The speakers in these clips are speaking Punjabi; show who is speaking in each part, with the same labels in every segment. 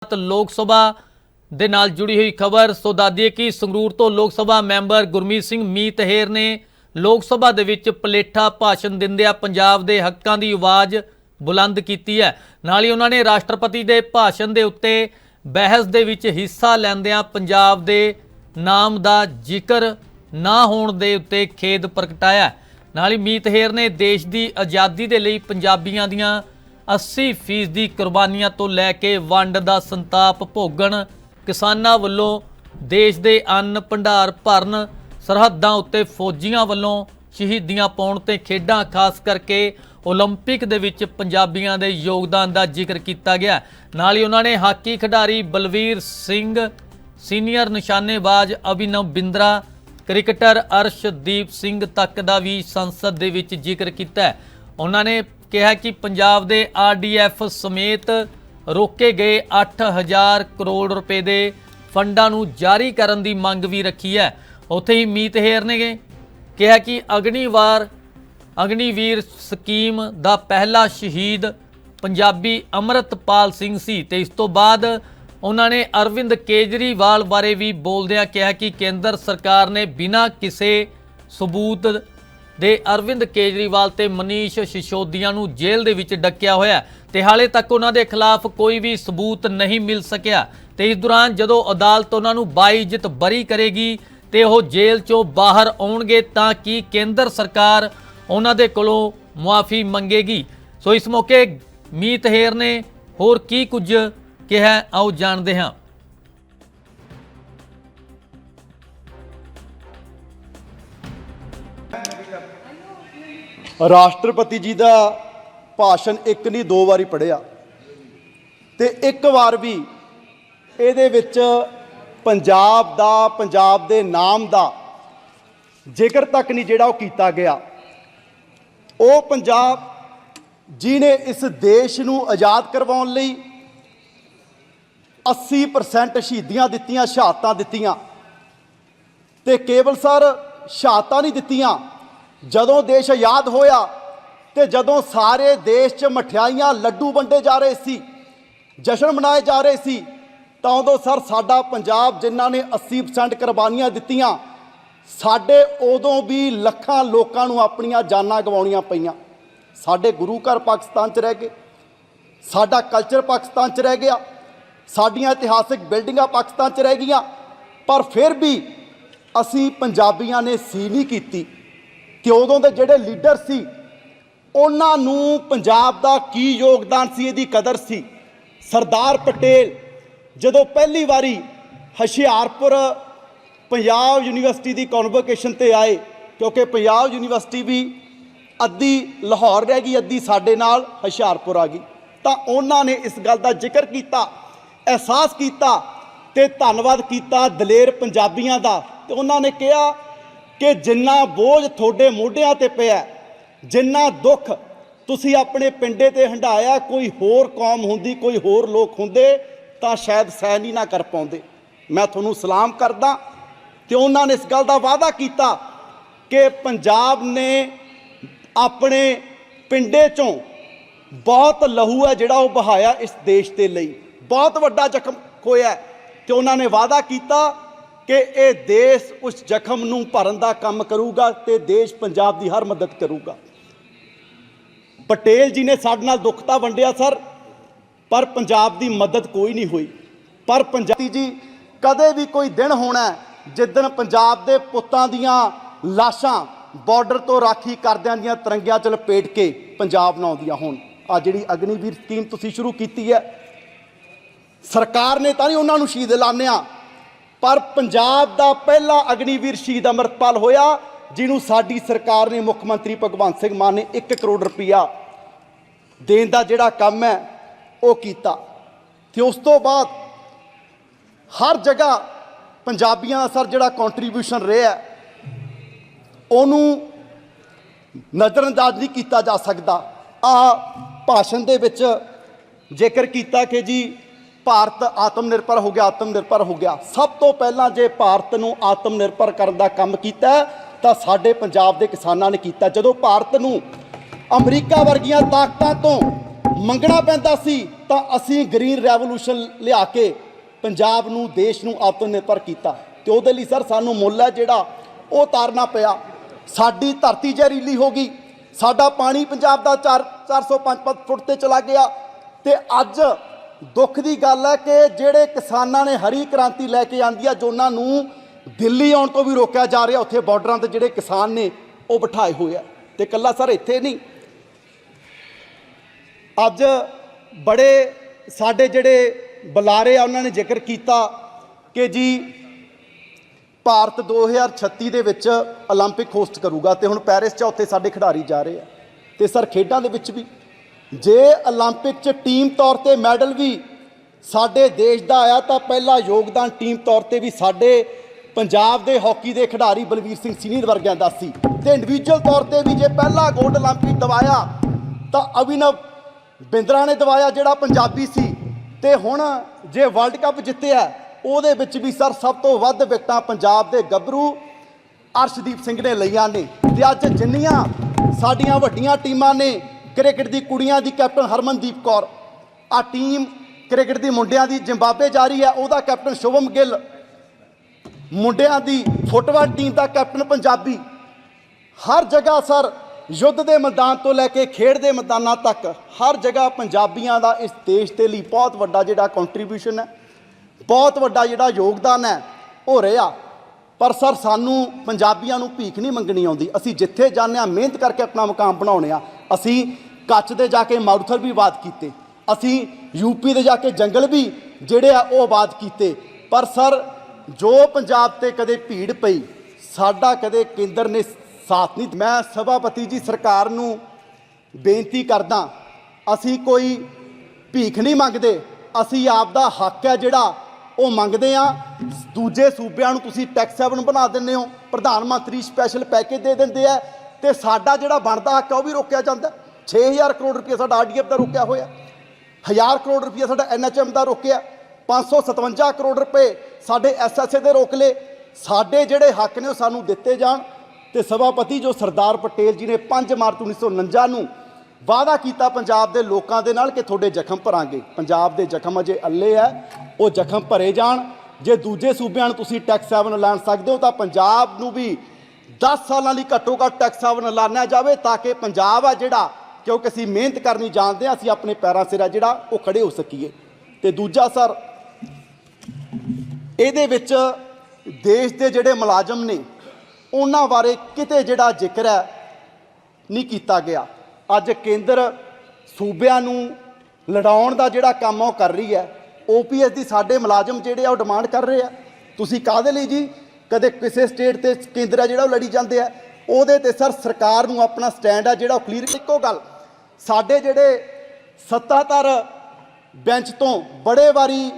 Speaker 1: ਭਾਰਤ ਲੋਕ ਸਭਾ ਦੇ ਨਾਲ ਜੁੜੀ ਹੋਈ ਖਬਰ ਸੋ ਦੱਸਦੀਏ ਕਿ ਸੰਗਰੂਰ ਤੋਂ ਲੋਕ ਸਭਾ ਮੈਂਬਰ ਗੁਰਮੀਤ ਸਿੰਘ ਮੀਤਹੇਰ ਨੇ ਲੋਕ ਸਭਾ ਦੇ ਵਿੱਚ ਪਲੇਠਾ ਭਾਸ਼ਣ ਦਿੰਦਿਆਂ ਪੰਜਾਬ ਦੇ ਹੱਕਾਂ ਦੀ ਆਵਾਜ਼ ਬੁਲੰਦ ਕੀਤੀ ਹੈ। ਨਾਲ ਹੀ ਉਹਨਾਂ ਨੇ ਰਾਸ਼ਟਰਪਤੀ ਦੇ ਭਾਸ਼ਣ ਦੇ ਉੱਤੇ ਬਹਿਸ ਦੇ ਵਿੱਚ ਹਿੱਸਾ ਲੈਂਦਿਆਂ ਪੰਜਾਬ ਦੇ ਨਾਮ ਦਾ ਜ਼ਿਕਰ ਨਾ ਹੋਣ ਦੇ ਉੱਤੇ ਖੇਦ ਪ੍ਰਗਟਾਇਆ। ਨਾਲ ਹੀ ਮੀਤਹੇਰ ਨੇ ਦੇਸ਼ ਦੀ ਆਜ਼ਾਦੀ ਦੇ ਲਈ ਪੰਜਾਬੀਆਂ ਦੀਆਂ 80% ਦੀ ਕੁਰਬਾਨੀਆਂ ਤੋਂ ਲੈ ਕੇ ਵੰਡ ਦਾ ਸੰਤਾਪ ਭੋਗਣ ਕਿਸਾਨਾਂ ਵੱਲੋਂ ਦੇਸ਼ ਦੇ ਅੰਨ ਭੰਡਾਰ ਭਰਨ ਸਰਹੱਦਾਂ ਉੱਤੇ ਫੌਜੀਆਂ ਵੱਲੋਂ ਸ਼ਹੀਦੀਆਂ ਪਾਉਣ ਤੇ ਖੇਡਾਂ ਖਾਸ ਕਰਕੇ 올림픽 ਦੇ ਵਿੱਚ ਪੰਜਾਬੀਆਂ ਦੇ ਯੋਗਦਾਨ ਦਾ ਜ਼ਿਕਰ ਕੀਤਾ ਗਿਆ ਨਾਲ ਹੀ ਉਹਨਾਂ ਨੇ ਹਾਕੀ ਖਿਡਾਰੀ ਬਲਵੀਰ ਸਿੰਘ ਸੀਨੀਅਰ ਨਿਸ਼ਾਨੇਬਾਜ਼ ਅਭਿਨਵ ਬਿੰਦਰਾ ਕ੍ਰਿਕਟਰ ਅਰਸ਼ਦੀਪ ਸਿੰਘ ਤੱਕ ਦਾ ਵੀ ਸੰਸਦ ਦੇ ਵਿੱਚ ਜ਼ਿਕਰ ਕੀਤਾ ਹੈ ਉਹਨਾਂ ਨੇ ਕਿਹਾ ਕਿ ਪੰਜਾਬ ਦੇ ਆਰਡੀਐਫ ਸਮੇਤ ਰੋਕੇ ਗਏ 8000 ਕਰੋੜ ਰੁਪਏ ਦੇ ਫੰਡਾਂ ਨੂੰ ਜਾਰੀ ਕਰਨ ਦੀ ਮੰਗ ਵੀ ਰੱਖੀ ਹੈ। ਉੱਥੇ ਹੀ ਮੀਤ ਹੇਰ ਨੇ ਕਿਹਾ ਕਿ ਅਗਨੀਵਾਰ, ਅਗਨੀਵੀਰ ਸਕੀਮ ਦਾ ਪਹਿਲਾ ਸ਼ਹੀਦ ਪੰਜਾਬੀ ਅਮਰਤਪਾਲ ਸਿੰਘ ਸੀ ਤੇ ਇਸ ਤੋਂ ਬਾਅਦ ਉਹਨਾਂ ਨੇ ਅਰਵਿੰਦ ਕੇਜਰੀਵਾਲ ਬਾਰੇ ਵੀ ਬੋਲਦਿਆਂ ਕਿਹਾ ਕਿ ਕੇਂਦਰ ਸਰਕਾਰ ਨੇ ਬਿਨਾਂ ਕਿਸੇ ਸਬੂਤ ਦੇ ਅਰਵਿੰਦ ਕੇਜਰੀਵਾਲ ਤੇ ਮਨੀਸ਼ ਸਿਸੋਦੀਆ ਨੂੰ ਜੇਲ੍ਹ ਦੇ ਵਿੱਚ ਡੱਕਿਆ ਹੋਇਆ ਹੈ ਤੇ ਹਾਲੇ ਤੱਕ ਉਹਨਾਂ ਦੇ ਖਿਲਾਫ ਕੋਈ ਵੀ ਸਬੂਤ ਨਹੀਂ ਮਿਲ ਸਕਿਆ। ਤੇ ਇਸ ਦੌਰਾਨ ਜਦੋਂ ਅਦਾਲਤ ਉਹਨਾਂ ਨੂੰ ਬਾਈਜਤ ਬਰੀ ਕਰੇਗੀ ਤੇ ਉਹ ਜੇਲ੍ਹ ਚੋਂ ਬਾਹਰ ਆਉਣਗੇ ਤਾਂ ਕੀ ਕੇਂਦਰ ਸਰਕਾਰ ਉਹਨਾਂ ਦੇ ਕੋਲੋਂ ਮੁਆਫੀ ਮੰਗੇਗੀ? ਸੋ ਇਸ ਮੌਕੇ ਮੀਤ ਹੇਰ ਨੇ ਹੋਰ ਕੀ ਕੁਝ ਕਿਹਾ ਆਓ ਜਾਣਦੇ ਹਾਂ।
Speaker 2: ਰਾਸ਼ਟਰਪਤੀ ਜੀ ਦਾ ਭਾਸ਼ਣ ਇੱਕ ਨਹੀਂ, ਦੋ ਵਾਰੀ ਪੜਿਆ ਤੇ ਇੱਕ ਵਾਰ ਵੀ ਇਹਦੇ ਵਿੱਚ ਪੰਜਾਬ ਦਾ, ਪੰਜਾਬ ਦੇ ਨਾਮ ਦਾ ਜ਼ਿਕਰ ਤੱਕ ਨਹੀਂ ਜਿਹੜਾ ਉਹ ਕੀਤਾ ਗਿਆ। ਉਹ ਪੰਜਾਬ ਜਿਨੇ ਇਸ ਦੇਸ਼ ਨੂੰ ਆਜ਼ਾਦ ਕਰਵਾਉਣ ਲਈ 80% ਸ਼ਹੀਦੀਆਂ ਦਿੱਤੀਆਂ, ਸ਼ਹਾਦਤਾਂ ਦਿੱਤੀਆਂ। ਤੇ ਕੇਵਲ ਸਰ ਸ਼ਹਾਦਤਾਂ ਨਹੀਂ ਦਿੱਤੀਆਂ। ਜਦੋਂ ਦੇਸ਼ ਆਜ਼ਾਦ ਹੋਇਆ ਤੇ ਜਦੋਂ ਸਾਰੇ ਦੇਸ਼ 'ਚ ਮਠਿਆਈਆਂ ਲੱਡੂ ਵੰਡੇ ਜਾ ਰਹੇ ਸੀ, ਜਸ਼ਨ ਮਨਾਏ ਜਾ ਰਹੇ ਸੀ, ਤਾਂ ਉਦੋਂ ਸਰ ਸਾਡਾ ਪੰਜਾਬ ਜਿਨ੍ਹਾਂ ਨੇ 80% ਕੁਰਬਾਨੀਆਂ ਦਿੱਤੀਆਂ, ਸਾਡੇ ਉਦੋਂ ਵੀ ਲੱਖਾਂ ਲੋਕਾਂ ਨੂੰ ਆਪਣੀਆਂ ਜਾਨਾਂ ਗਵਾਉਣੀਆਂ ਪਈਆਂ। ਸਾਡੇ ਗੁਰੂ ਘਰ ਪਾਕਿਸਤਾਨ 'ਚ ਰਹਿ ਗਏ, ਸਾਡਾ ਕਲਚਰ ਪਾਕਿਸਤਾਨ 'ਚ ਰਹਿ ਗਿਆ, ਸਾਡੀਆਂ ਇਤਿਹਾਸਿਕ ਬਿਲਡਿੰਗਾਂ ਪਾਕਿਸਤਾਨ 'ਚ ਰਹਿ ਗਈਆਂ, ਪਰ ਫਿਰ ਵੀ ਅਸੀਂ ਪੰਜਾਬੀਆਂ ਨੇ ਸੀ ਨਹੀਂ ਕੀਤੀ ਕਿ ਉਦੋਂ ਦੇ ਜਿਹੜੇ ਲੀਡਰ ਸੀ, ਉਹਨਾਂ ਨੂੰ ਪੰਜਾਬ ਦਾ ਕੀ ਯੋਗਦਾਨ ਸੀ ਇਹਦੀ ਕਦਰ ਸੀ? ਸਰਦਾਰ ਪਟੇਲ, ਜਦੋਂ ਪਹਿਲੀ ਵਾਰੀ ਹੁਸ਼ਿਆਰਪੁਰ ਪੰਜਾਬ ਯੂਨੀਵਰਸਿਟੀ ਦੀ ਕਨਵੋਕੇਸ਼ਨ ਤੇ ਆਏ, ਕਿਉਂਕਿ ਪੰਜਾਬ ਯੂਨੀਵਰਸਿਟੀ ਵੀ ਅੱਧੀ ਲਾਹੌਰ ਰਹਿ ਗਈ, ਅੱਧੀ ਸਾਡੇ ਨਾਲ ਹੁਸ਼ਿਆਰਪੁਰ ਆ ਗਈ, ਤਾਂ ਉਹਨਾਂ ਨੇ ਇਸ ਗੱਲ ਦਾ ਜ਼ਿਕਰ ਕੀਤਾ, ਅਹਿਸਾਸ ਕੀਤਾ ਤੇ ਧੰਨਵਾਦ ਕੀਤਾ ਦਲੇਰ ਪੰਜਾਬੀਆਂ ਦਾ ਤੇ ਉਹਨਾਂ ਨੇ ਕਿਹਾ ਕਿ ਜਿੰਨਾ ਬੋਝ ਤੁਹਾਡੇ ਮੋਢਿਆਂ ਤੇ ਪਿਆ ਜਿੰਨਾ ਦੁੱਖ ਤੁਸੀਂ ਆਪਣੇ ਪਿੰਡੇ ਤੇ ਹੰਡਾਇਆ ਕੋਈ ਹੋਰ ਕੌਮ ਹੁੰਦੀ, ਕੋਈ ਹੋਰ ਲੋਕ ਹੁੰਦੇ, ਤਾਂ ਸ਼ਾਇਦ ਸਹਿਣ ਹੀ ਨਾ ਕਰ ਪਾਉਂਦੇ। ਮੈਂ ਤੁਹਾਨੂੰ ਸਲਾਮ ਕਰਦਾ ਤੇ ਉਹਨਾਂ ਨੇ ਇਸ ਗੱਲ ਦਾ ਵਾਅਦਾ ਕੀਤਾ ਕਿ ਪੰਜਾਬ ਨੇ ਆਪਣੇ ਪਿੰਡੇ ਚੋਂ ਬਹੁਤ ਲਹੂ ਹੈ ਜਿਹੜਾ ਉਹ ਬਹਾਇਆ ਇਸ ਦੇਸ਼ ਦੇ ਲਈ। ਬਹੁਤ ਵੱਡਾ ਜ਼ਖਮ ਹੋਇਆ ਹੈ ਤੇ ਉਹਨਾਂ ਨੇ ਵਾਅਦਾ ਕੀਤਾ ਕਿ ਇਹ ਦੇਸ਼ ਉਸ ਜ਼ਖਮ ਨੂੰ ਭਰਨ ਦਾ ਕੰਮ ਕਰੂਗਾ ਤੇ ਦੇਸ਼ ਪੰਜਾਬ ਦੀ ਹਰ ਮਦਦ ਕਰੂਗਾ। ਪਟੇਲ ਜੀ ਨੇ ਸਾਡੇ ਨਾਲ ਦੁੱਖ ਤਾਂ ਵੰਡਿਆ ਸਰ, ਪਰ ਪੰਜਾਬ ਦੀ ਮਦਦ ਕੋਈ ਨਹੀਂ ਹੋਈ। ਪਰ ਪੰਜਾਬੀ ਜੀ, ਕਦੇ ਵੀ ਕੋਈ ਦਿਨ ਹੋਣਾ ਜਿੱਦਣ ਪੰਜਾਬ ਦੇ ਪੁੱਤਾਂ ਦੀਆਂ ਲਾਸ਼ਾਂ ਬਾਰਡਰ ਤੋਂ ਰਾਖੀ ਕਰਦਿਆਂ ਦੀਆਂ ਤਿਰੰਗਿਆਂ 'ਚ ਲਪੇਟ ਕੇ ਪੰਜਾਬ ਨੂੰ ਆਉਂਦੀਆਂ ਹੋਣ। ਆ ਜਿਹੜੀ ਅਗਨੀਵੀਰ ਸਕੀਮ ਤੁਸੀਂ ਸ਼ੁਰੂ ਕੀਤੀ ਹੈ, ਸਰਕਾਰ ਨੇ ਤਾਂ ਨਹੀਂ ਉਹਨਾਂ ਨੂੰ ਸ਼ਹੀਦ ਐਲਾਨਿਆ। ਪਰ ਪੰਜਾਬ ਦਾ ਪਹਿਲਾ ਅਗਨੀਵੀਰ ਸ਼ਹੀਦ ਅਮਰਤਪਾਲ ਹੋਇਆ, ਜਿਹਨੂੰ ਸਾਡੀ ਸਰਕਾਰ ਨੇ, ਮੁੱਖ ਮੰਤਰੀ ਭਗਵੰਤ ਸਿੰਘ ਮਾਨ ਨੇ 1 ਕਰੋੜ ਰੁਪਇਆ ਦੇਣ ਦਾ ਜਿਹੜਾ ਕੰਮ ਹੈ, ਉਹ ਕੀਤਾ। ਤੇ ਉਸ ਤੋਂ ਬਾਅਦ ਹਰ ਜਗ੍ਹਾ ਪੰਜਾਬੀਆਂ ਦਾ ਸਰ ਜਿਹੜਾ ਕੰਟਰੀਬਿਊਸ਼ਨ ਰਿਹਾ ਉਹਨੂੰ ਨਜ਼ਰਅੰਦਾਜ਼ ਨਹੀਂ ਕੀਤਾ ਜਾ ਸਕਦਾ। ਆ ਭਾਸ਼ਣ ਦੇ ਵਿੱਚ ਜ਼ਿਕਰ ਕੀਤਾ ਕਿ ਜੀ ਭਾਰਤ ਆਤਮ ਨਿਰਭਰ ਹੋ ਗਿਆ ਆਤਮ ਨਿਰਭਰ ਹੋ ਗਿਆ। ਸਭ ਤੋਂ ਪਹਿਲਾਂ ਜੇ ਭਾਰਤ ਨੂੰ ਆਤਮ ਨਿਰਭਰ ਕਰਨ ਦਾ ਕੰਮ ਕੀਤਾ, ਤਾਂ ਸਾਡੇ ਪੰਜਾਬ ਦੇ ਕਿਸਾਨਾਂ ਨੇ ਕੀਤਾ। ਜਦੋਂ ਭਾਰਤ ਨੂੰ ਅਮਰੀਕਾ ਵਰਗੀਆਂ ਤਾਕਤਾਂ ਤੋਂ ਮੰਗਣਾ ਪੈਂਦਾ ਸੀ, ਤਾਂ ਅਸੀਂ ਗ੍ਰੀਨ ਰੈਵੋਲੂਸ਼ਨ ਲਿਆ ਕੇ ਪੰਜਾਬ ਨੂੰ, ਦੇਸ਼ ਨੂੰ ਆਤਮ ਨਿਰਭਰ ਕੀਤਾ। ਤੇ ਉਹਦੇ ਲਈ ਸਰ ਸਾਨੂੰ ਮੁੱਲ ਹੈ ਜਿਹੜਾ, ਉਹ ਤਾਰਨਾ ਪਿਆ। ਸਾਡੀ ਧਰਤੀ ਜ਼ਹਿਰੀਲੀ ਹੋ ਗਈ। ਸਾਡਾ ਪਾਣੀ ਪੰਜਾਬ ਦਾ 4 405 ਫੁੱਟ ਤੇ ਚਲਾ ਗਿਆ। ਤੇ ਅੱਜ ਦੁੱਖ ਦੀ ਗੱਲ ਹੈ ਕਿ ਜਿਹੜੇ ਕਿਸਾਨਾਂ ਨੇ ਹਰੀ ਕ੍ਰਾਂਤੀ ਲੈ ਕੇ ਆਂਦੀ ਆ ਜੋਨਾਂ ਨੂੰ ਦਿੱਲੀ ਆਉਣ ਤੋਂ ਵੀ ਰੋਕਿਆ ਜਾ ਰਿਹਾ ਉੱਥੇ ਬਾਰਡਰਾਂ ਤੇ ਜਿਹੜੇ ਕਿਸਾਨ ਨੇ ਉਹ ਬਿਠਾਏ ਹੋਏ ਆ ਤੇ ਕੱਲਾ ਸਰ ਇੱਥੇ ਨਹੀਂ ਅੱਜ ਬੜੇ ਸਾਡੇ ਜਿਹੜੇ ਬੁਲਾਰੇ ਆ ਉਹਨਾਂ ਨੇ ਜ਼ਿਕਰ ਕੀਤਾ ਕਿ ਜੀ ਭਾਰਤ 2036 ਦੇ ਵਿੱਚ 올림픽 ਹੋਸਟ ਕਰੂਗਾ ਤੇ ਹੁਣ ਪੈਰਿਸ 'ਚ ਉੱਥੇ ਸਾਡੇ ਖਿਡਾਰੀ ਜਾ ਰਹੇ ਆ ਤੇ ਸਰ ਖੇਡਾਂ ਦੇ ਵਿੱਚ ਵੀ ਜੇ 올림픽 'ਚ ਟੀਮ ਤੌਰ ਤੇ ਮੈਡਲ ਵੀ ਸਾਡੇ ਦੇਸ਼ ਦਾ ਆਇਆ, ਤਾਂ ਪਹਿਲਾ ਯੋਗਦਾਨ ਟੀਮ ਤੌਰ ਤੇ ਵੀ ਸਾਡੇ ਪੰਜਾਬ ਦੇ ਹਾਕੀ ਦੇ ਖਿਡਾਰੀ ਬਲਬੀਰ ਸਿੰਘ ਸੀਨੀਅਰ ਵਰਗਿਆਂ ਦਾ ਸੀ। ਤੇ ਇੰਡੀਵਿਜੂਅਲ ਤੌਰ ਤੇ ਵੀ ਜੇ ਪਹਿਲਾ ਗੋਲਡ 올림픽 ਦਵਾਇਆ, ਤਾਂ ਅਭਿਨਵ ਬਿੰਦਰਾ ਨੇ ਦਵਾਇਆ ਜਿਹੜਾ ਪੰਜਾਬੀ ਸੀ। ਤੇ ਹੁਣ ਜੇ ਵਰਲਡ ਕੱਪ ਜਿੱਤਿਆ, ਉਹਦੇ ਵਿੱਚ ਵੀ ਸਰ ਸਭ ਤੋਂ ਵੱਧ ਵਿਕਟਾਂ ਪੰਜਾਬ ਦੇ ਗੱਭਰੂ ਅਰਸ਼ਦੀਪ ਸਿੰਘ ਨੇ ਲਈਆਂ ਨੇ। ਤੇ ਅੱਜ ਜਿੰਨੀਆਂ ਸਾਡੀਆਂ ਵੱਡੀਆਂ ਟੀਮਾਂ ਨੇ ਕ੍ਰਿਕਟ ਦੀ ਕੁੜੀਆਂ ਦੀ ਕੈਪਟਨ ਹਰਮਨਦੀਪ ਕੌਰ। ਆ ਟੀਮ ਕ੍ਰਿਕਟ ਦੀ ਮੁੰਡਿਆਂ ਦੀ ਜ਼ਿੰਬਾਬਵੇ ਜਾਰੀ ਹੈ, ਉਹਦਾ ਕੈਪਟਨ ਸ਼ੁਭਮ ਗਿੱਲ। ਮੁੰਡਿਆਂ ਦੀ ਫੁੱਟਬਾਲ ਟੀਮ ਦਾ ਕੈਪਟਨ ਪੰਜਾਬੀ। ਹਰ ਜਗ੍ਹਾ ਸਰ ਯੁੱਧ ਦੇ ਮੈਦਾਨ ਤੋਂ ਲੈ ਕੇ ਖੇਡ ਦੇ ਮੈਦਾਨਾਂ ਤੱਕ ਹਰ ਜਗ੍ਹਾ ਪੰਜਾਬੀਆਂ ਦਾ ਇਸ ਦੇਸ਼ ਦੇ ਲਈ ਬਹੁਤ ਵੱਡਾ ਜਿਹੜਾ ਕੰਟਰੀਬਿਊਸ਼ਨ ਹੈ, ਬਹੁਤ ਵੱਡਾ ਜਿਹੜਾ ਯੋਗਦਾਨ ਹੈ ਹੋ ਰਿਹਾ। ਪਰ ਸਰ ਸਾਨੂੰ ਪੰਜਾਬੀਆਂ ਨੂੰ ਭੀਖ ਨਹੀਂ ਮੰਗਣੀ ਆਉਂਦੀ। ਅਸੀਂ ਜਿੱਥੇ ਜਾਂਦੇ ਹਾਂ, ਮਿਹਨਤ ਕਰਕੇ ਆਪਣਾ ਮੁਕਾਮ ਬਣਾਉਣੇ ਆ ਅਸੀਂ ਕੱਚ ਦੇ ਜਾ ਕੇ ਮਾਰੂਥਲ ਵੀ ਆਬਾਦ ਕੀਤੇ। ਅਸੀਂ ਯੂਪੀ ਦੇ ਜਾ ਕੇ ਜੰਗਲ ਵੀ ਜਿਹੜੇ ਆ ਉਹ ਆਬਾਦ ਕੀਤੇ। ਪਰ ਸਰ, ਜੋ ਪੰਜਾਬ ਤੇ ਕਦੇ ਭੀੜ ਪਈ, ਸਾਡਾ ਕਦੇ ਕੇਂਦਰ ਨੇ ਸਾਥ ਨਹੀਂ ਮੈਂ ਸਭਾਪਤੀ ਜੀ ਸਰਕਾਰ ਨੂੰ ਬੇਨਤੀ ਕਰਦਾ, ਅਸੀਂ ਕੋਈ ਭੀਖ ਨਹੀਂ ਮੰਗਦੇ। ਅਸੀਂ ਆਪ ਦਾ ਹੱਕ ਹੈ ਜਿਹੜਾ ਉਹ ਮੰਗਦੇ ਆ ਦੂਜੇ ਸੂਬਿਆਂ ਨੂੰ ਤੁਸੀਂ ਟੈਕਸ ਹੈਵਨ ਬਣਾ ਦਿੰਦੇ ਹੋ, ਪ੍ਰਧਾਨ ਮੰਤਰੀ ਸਪੈਸ਼ਲ ਪੈਕੇਜ ਦੇ ਦਿੰਦੇ ਆ ਤੇ ਸਾਡਾ ਜਿਹੜਾ ਬਣਦਾ ਹੱਕ ਹੈ ਉਹ ਵੀ ਰੋਕਿਆ ਜਾਂਦਾ। 6000 ਕਰੋੜ ਰੁਪਏ ਸਾਡਾ ਆਰਡੀਐਫ ਦਾ ਰੋਕਿਆ ਹੋਇਆ 1000 ਕਰੋੜ ਰੁਪਏ ਸਾਡਾ ਐਨਐਚਐਮ ਦਾ ਰੋਕਿਆ 557 ਕਰੋੜ ਰੁਪਏ ਸਾਡੇ ਐਸਐਸਏ ਦੇ ਰੋਕ ਲਏ। ਸਾਡੇ ਜਿਹੜੇ ਹੱਕ ਨੇ ਉਹ ਸਾਨੂੰ ਦਿੱਤੇ ਜਾਣ ਤੇ ਸਭਾਪਤੀ ਜੋ ਸਰਦਾਰ ਪਟੇਲ ਜੀ ਨੇ 5 ਮਾਰਚ 1949 ਨੂੰ ਵਾਅਦਾ ਕੀਤਾ ਪੰਜਾਬ ਦੇ ਲੋਕਾਂ ਦੇ ਨਾਲ ਕਿ ਤੁਹਾਡੇ ਜ਼ਖਮ ਭਰਾਂਗੇ। ਪੰਜਾਬ ਦੇ ਜ਼ਖਮ ਅਜੇ ਅੱਲੇ ਹੈ, ਉਹ ਜ਼ਖਮ ਭਰੇ ਜਾਣ। ਜੇ ਦੂਜੇ ਸੂਬਿਆਂ ਨੂੰ ਤੁਸੀਂ ਟੈਕਸ ਹੈਵਨ ਐਲਾਨ ਸਕਦੇ ਹੋ ਤਾਂ ਪੰਜਾਬ ਨੂੰ ਵੀ 10 ਸਾਲਾਂ ਲਈ ਘੱਟੋ ਘੱਟ ਟੈਕਸ ਹੈਵਨ ਐਲਾਨਿਆ ਜਾਵੇ ਤਾਂ ਕਿ ਪੰਜਾਬ ਆ ਜਿਹੜਾ ਕਿਉਂਕਿ ਅਸੀਂ ਮਿਹਨਤ ਕਰਨੀ ਜਾਣਦੇ ਹਾਂ, ਅਸੀਂ ਆਪਣੇ ਪੈਰਾਂ ਸਿਰ ਆ ਜਿਹੜਾ ਉਹ ਖੜੇ ਹੋ ਸਕੀਏ। ਤੇ ਦੂਜਾ ਸਰ, ਇਹਦੇ ਵਿੱਚ ਦੇਸ਼ ਦੇ ਜਿਹੜੇ ਮੁਲਾਜ਼ਮ ਨੇ, ਉਹਨਾਂ ਬਾਰੇ ਕਿਤੇ ਜਿਹੜਾ ਜ਼ਿਕਰ ਹੈ ਨਹੀਂ ਕੀਤਾ ਗਿਆ। ਅੱਜ ਕੇਂਦਰ ਸੂਬਿਆਂ ਨੂੰ ਲੜਾਉਣ ਦਾ ਜਿਹੜਾ ਕੰਮ ਆ ਉਹ ਕਰ ਰਹੀ ਹੈ ਓਪੀਐਸ ਦੀ ਸਾਡੇ ਮੁਲਾਜ਼ਮ ਜਿਹੜੇ ਆ ਉਹ ਡਿਮਾਂਡ ਕਰ ਰਹੇ ਆ। ਤੁਸੀਂ ਕਾਹਦੇ ਲਈ ਜੀ? ਕਦੇ ਕਿਸੇ ਸਟੇਟ ਤੇ ਕੇਂਦਰ ਆ ਜਿਹੜਾ ਉਹ ਲੜੀ ਜਾਂਦੇ ਆ। ਉਹਦੇ ਤੇ ਸਰ ਸਰਕਾਰ ਨੂੰ ਆਪਣਾ ਸਟੈਂਡ ਆ ਜਿਹੜਾ ਉਹ ਕਲੀਅਰ ਇੱਕੋ ਗੱਲ ਸਾਡੇ ਜਿਹੜੇ ਸੱਤਾਧਰ ਬੈਂਚ ਤੋਂ ਬੜੇ ਵਾਰੀ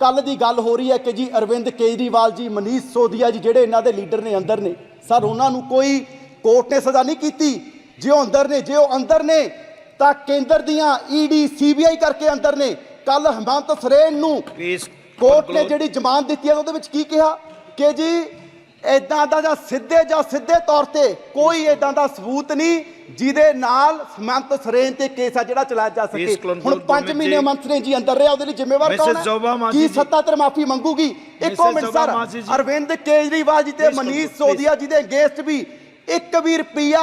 Speaker 2: ਕੱਲ ਦੀ ਗੱਲ ਹੋ ਰਹੀ ਹੈ ਕਿ ਜੀ ਅਰਵਿੰਦ ਕੇਜਰੀਵਾਲ ਜੀ ਮਨੀਸ਼ ਸੋਧੀਆ ਜੀ ਜਿਹੜੇ ਇਹਨਾਂ ਦੇ ਲੀਡਰ ਨੇ ਅੰਦਰ ਨੇ ਸਰ ਉਹਨਾਂ ਨੂੰ ਕੋਈ ਕੋਰਟ ਨੇ ਸਜ਼ਾ ਨਹੀਂ ਕੀਤੀ। ਜੇ ਉਹ ਅੰਦਰ ਨੇ ਜੇ ਉਹ ਅੰਦਰ ਨੇ ਤਾਂ ਕੇਂਦਰ ਦੀਆਂ ਈਡੀ ਸੀਬੀਆਈ ਕਰਕੇ ਅੰਦਰ ਨੇ। ਕੱਲ ਹਮੰਤ ਸਰੇਨ ਨੂੰ ਕੋਰਟ ਨੇ ਜਿਹੜੀ ਜ਼ਮਾਨਤ ਦਿੱਤੀ ਹੈ ਉਹਦੇ ਵਿੱਚ ਕੀ ਕਿਹਾ? ਕਿ ਜੀ ਇਦਾਂ ਦਾ ਜਾਂ ਸਿੱਧੇ ਜਾਂ ਸਿੱਧੇ ਤੌਰ ਤੇ ਕੋਈ ਇਦਾਂ ਦਾ ਸਬੂਤ ਨਹੀਂ ਜਿਹਦੇ ਨਾਲ ਹਮੰਤ ਸਰੇਨ ਤੇ ਕੇਸ ਆ ਜਿਹੜਾ ਚਲਾਇਆ ਜਾ ਸਕੇ ਹੁਣ 5
Speaker 3: ਗੁਰਮੀਤ
Speaker 2: ਮਹੀਨੇ
Speaker 3: ਜੀ।
Speaker 2: ਮੰਤ ਨੇ ਜੀ ਅੰਦਰ ਰਿਹਾ ਉਹਦੇ ਲਈ ਜ਼ਿੰਮੇਵਾਰ. ਕੌਣ ਹੈ ਕੀ
Speaker 3: ਜੀ।
Speaker 2: ਸੱਤਾਧਰ ਮਾਫੀ ਮੰਗੂਗੀ ਇੱਕੋ. Minute sir. ਅਰਵਿੰਦ ਕੇਜਰੀਵਾਲ ਜੀ ਤੇ ਮਨੀਸ਼. ਸੋਧੀਆ ਜੀ ਦੇ ਅਗੇਂਸਟ ਵੀ ਇੱਕ ਵੀ ਰੁਪਿਆ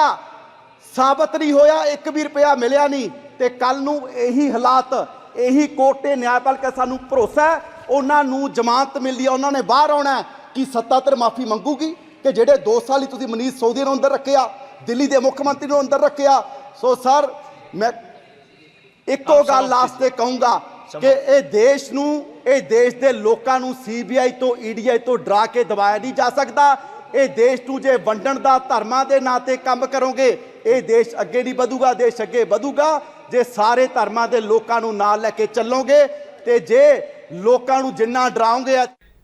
Speaker 2: ਸਾਬਤ ਨਹੀਂ ਹੋਇਆ ਇੱਕ ਵੀ ਰੁਪਿਆ ਮਿਲਿਆ ਨਹੀਂ ਤੇ ਕੱਲ ਨੂੰ ਇਹੀ ਹਾਲਾਤ ਇਹੀ ਕੋਰਟ ਤੇ ਨਿਆਂਪਾਲਿਕਾ ਸਾਨੂੰ ਭਰੋਸਾ ਹੈ ਉਹਨਾਂ ਨੂੰ ਜ਼ਮਾਨਤ ਮਿਲਦੀ ਹੈ ਉਹਨਾਂ ਨੇ ਬਾਹਰ ਆਉਣਾ ਕਿ ਸੱਤਾਧਰ ਮਾਫੀ ਮੰਗੂਗੀ ਕਿ ਜਿਹੜੇ 2 ਸਾਲ ਹੀ ਤੁਸੀਂ ਮਨੀਸ਼ ਸੋਧੀ ਨੂੰ ਅੰਦਰ ਰੱਖਿਆ ਦਿੱਲੀ ਦੇ ਮੁੱਖ ਮੰਤਰੀ ਨੂੰ ਅੰਦਰ ਰੱਖਿਆ? ਸੋ ਸਰ ਮੈਂ ਇੱਕੋ ਗੱਲ ਲਾਸਟ ਤੇ ਕਹੂੰਗਾ ਕਿ ਇਹ ਦੇਸ਼ ਨੂੰ ਇਹ ਦੇਸ਼ ਦੇ ਲੋਕਾਂ ਨੂੰ ਸੀਬੀਆਈ ਤੋਂ ਈਡੀਆਈ ਤੋਂ ਡਰਾ ਕੇ ਦਬਾਇਆ ਨਹੀਂ ਜਾ ਸਕਦਾ। ਇਹ ਦੇਸ਼ ਨੂੰ ਜੇ ਵੰਡਣ ਦਾ ਧਰਮਾਂ ਦੇ ਨਾਂ ਤੇ ਕੰਮ ਕਰੋਗੇ ਇਹ ਦੇਸ਼ ਅੱਗੇ ਨਹੀਂ ਵਧੂਗਾ ਦੇਸ਼ ਅੱਗੇ ਵਧੂਗਾ। ਜੇ ਸਾਰੇ ਧਰਮਾਂ ਦੇ ਲੋਕਾਂ ਨੂੰ ਨਾਲ ਲੈ ਕੇ ਚੱਲੋਗੇ ਤੇ ਜੇ ਲੋਕਾਂ ਨੂੰ ਜਿੰਨਾ ਡਰਾਓਗੇ